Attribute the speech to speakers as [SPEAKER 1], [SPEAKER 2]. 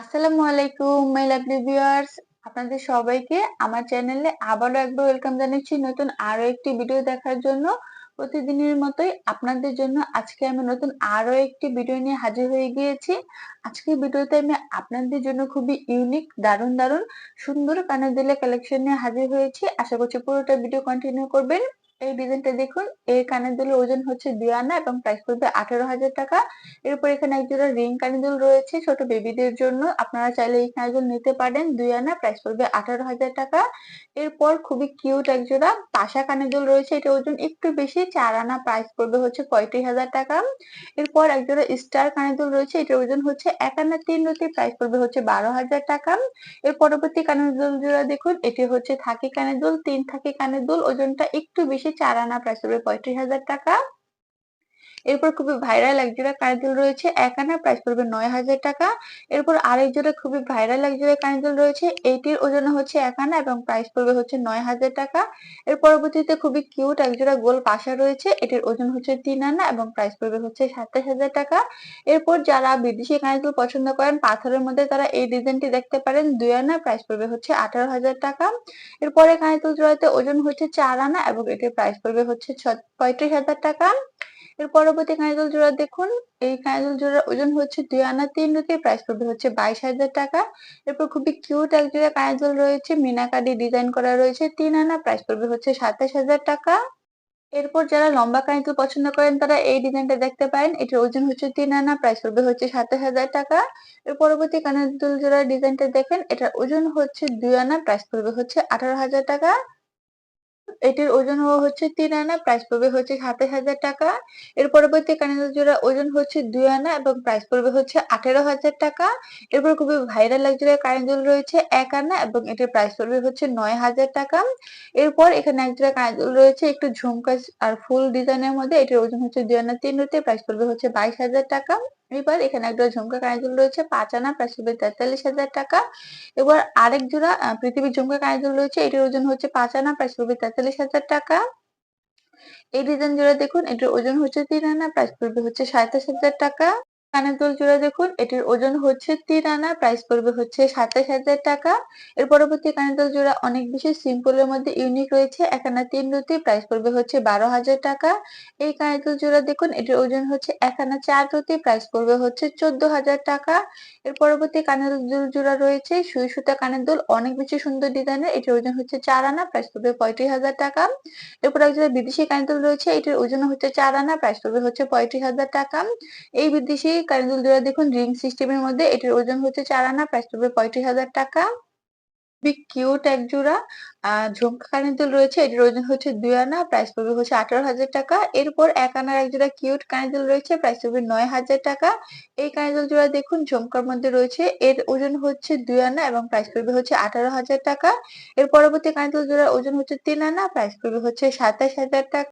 [SPEAKER 1] আসসালামু আলাইকুম my lovely viewers আপনাদের সবাইকে আমার চ্যানেলে আবারও একবার ওয়েলকাম জানাচ্ছি নতুন আরও একটি ভিডিও দেখার জন্য। প্রতিদিনের মতোই আপনাদের জন্য আজকে আমি নতুন আরও একটি ভিডিও নিয়ে হাজির হয়ে গিয়েছি। আজকের ভিডিওতে আমি আপনাদের জন্য খুবই ইউনিক দারুণ দারুণ, সুন্দর কানের দিলে কালেকশন নিয়ে হাজির হয়েছি। আশা করছি পুরোটা ভিডিও কন্টিনিউ করবেন। এই ডিজাইনটা দেখুন এই কানের দুলের ওজন হচ্ছে দুই আনা এবং প্রাইস পড়বে আঠারো হাজার টাকা। এরপর এখানে এক জোড়া রিং কানের দুল রয়েছে ছোট বেবিদের জন্য। আপনারা চাইলে এই কানের দুল নিতে পারেন, দুই আনা প্রাইস পড়বে আঠারো হাজার টাকা। এরপর খুবই কিউট এক জোড়া পাশা কানের দুল রয়েছে, এটা ওজন একটু বেশি, চার আনা প্রাইস পড়বে হচ্ছে পঁয়ত্রিশ হাজার টাকা। এরপর এক জোড়া স্টার কানের দুল রয়েছে এটা ওজন হচ্ছে এক আনা, তিন রুটি প্রাইস পড়বে হচ্ছে বারো হাজার টাকা। এর পরবর্তী কানের দুল জোড়া দেখুন, এটি হচ্ছে থাকি কানের দুল, তিন থাকি কানের দুল, ওজনটা একটু বেশি চার আনা প্রাইস হবে পঁয়ত্রিশ হাজার টাকা। এরপর খুবই ভাইরাল এক জোড়া রয়েছে এক আনা প্রাইস পড়বে নয় হাজার টাকা। এরপর আরেক জোড়া খুবই ভাইরাল এক জোড়া কানের রয়েছে এইটির ওজন হচ্ছে এক আনা এবং প্রাইস পড়বে হচ্ছে নয় হাজার টাকা। এর পরবর্তীতে খুবই কিউট এক জোড়া গোল পাশা রয়েছে, এটির ওজন হচ্ছে তিন আনা এবং প্রাইস পড়বে হচ্ছে সাতাশ হাজার টাকা। এরপর যারা বিদেশি কানের পছন্দ করেন, পাথরের মধ্যে তারা এই ডিজাইনটি দেখতে পারেন, দুই আনা প্রাইস পড়বে হচ্ছে আঠারো হাজার টাকা। এরপরে কানের জোড়াতে ওজন হচ্ছে চার আনা এবং এটির প্রাইস পড়বে হচ্ছে ছ পঁয়ত্রিশ হাজার টাকা। এর পরবর্তী কাঁইদুল জোড়া দেখুন। এই কাঁইদুল জোড়ার ওজন হচ্ছে দুই আনা তিন রুটি প্রাইস পড়বে হচ্ছে বাইশ হাজার টাকা। এরপর খুবই কিউট এক জোড়া কাঁইদুল রয়েছে মিনাকারি ডিজাইন করা রয়েছে, তিন আনা প্রাইস পড়বে হচ্ছে সাতাশ হাজার টাকা। এরপর যারা লম্বা কাঁইদুল পছন্দ করেন, তারা এই ডিজাইনটা দেখতে পারেন। এটির ওজন হচ্ছে তিন আনা প্রাইস পড়বে হচ্ছে সাতাশ হাজার টাকা। এর পরবর্তী কানের দুল জোড়ার ডিজাইনটা দেখেন, এটার ওজন হচ্ছে দুই আনা প্রাইস পড়বে হচ্ছে আঠারো হাজার টাকা। এটির ওজন হচ্ছে তিন আনা প্রাইস পড়বে হচ্ছে সাতাশ হাজার টাকা। এর পরবর্তী কানের জোড়া ওজন হচ্ছে দুই আনা এবং প্রাইস পড়বে হচ্ছে আঠেরো হাজার টাকা। এরপর খুবই ভাইরাল এক জোড়া কানের রয়েছে এক আনা এবং এটির প্রাইস পড়বে হচ্ছে নয় হাজার টাকা। এরপর এখানে এক জোড়া কানের রয়েছে, একটু ঝুমকা আর ফুল ডিজাইনের মধ্যে এটির ওজন হচ্ছে দুই আনা তিন রুতে প্রাইস পড়বে হচ্ছে বাইশ হাজার টাকা। এবার এখানে একটা ঝুমকা কানের রয়েছে, পাঁচ আনা প্রায় তেতাল্লিশ হাজার টাকা। এবার আরেক জোড়া পৃথিবীর ঝুমকা কানের রয়েছে, এটির ওজন হচ্ছে পাঁচ আনা প্রায় তেতাল্লিশ হাজার টাকা। এই ডিজাইন জোড়া দেখুন, এটির ওজন হচ্ছে তিন আনা প্রাইস পড়বে হচ্ছে সাতাশ হাজার টাকা। কানের দুল জোড়া দেখুন, এটির ওজন হচ্ছে তিন আনা প্রাইস পড়বে হচ্ছে সাতাশ হাজার টাকা। এর পরবর্তী কানের দুল জোড়া অনেক বেশি সিম্পলের মধ্যে ইউনিক রয়েছে, এক আনা তিন রুটি প্রাইস পড়বে হচ্ছে বারো হাজার টাকা। এই কানের দুল জোড়া দেখুন, এটির ওজন হচ্ছে এক আনা চার রুটি প্রাইস পড়বে হচ্ছে চোদ্দ হাজার টাকা। এর পরবর্তী কানের দুল জোড়া রয়েছে সুই সুতা কানের দুল, অনেক বেশি সুন্দর ডিজাইনের, এটির ওজন হচ্ছে চার আনা প্রাইস পড়বে পঁয়ত্রিশ হাজার টাকা। এরপর একজন বিদেশি কানের দুল রয়েছে, এটির ওজন হচ্ছে চার আনা প্রাইস পড়বে হচ্ছে পঁয়ত্রিশ হাজার টাকা। এই বিদেশি কানের জোড়া দেখুন রিং সিস্টেমের মধ্যে এটির ওজন হচ্ছে চার আনা প্রাইস পড়বে পঁয়ত্রিশ হাজার টাকা। খুবই কিউট এক জোড়া। ঝুমকা কানের রয়েছে, এটির ওজন হচ্ছে দুই আনা প্রাইস পড়বে হচ্ছে আঠারো হাজার টাকা। এরপর এক আনার এক জোড়া কিউট কানের দুল রয়েছে প্রাইস পড়বে নয় হাজার টাকা। এই কানের দুল জোড়া, দেখুন, ঝুমকার মধ্যে রয়েছে, এর ওজন হচ্ছে দুই আনা এবং প্রাইস পড়বে হচ্ছে আঠারো হাজার টাকা। এর পরবর্তী কানের দুল জোড়ার ওজন হচ্ছে তিন আনা প্রাইস পড়বে হচ্ছে সাতাশ হাজার টাকা।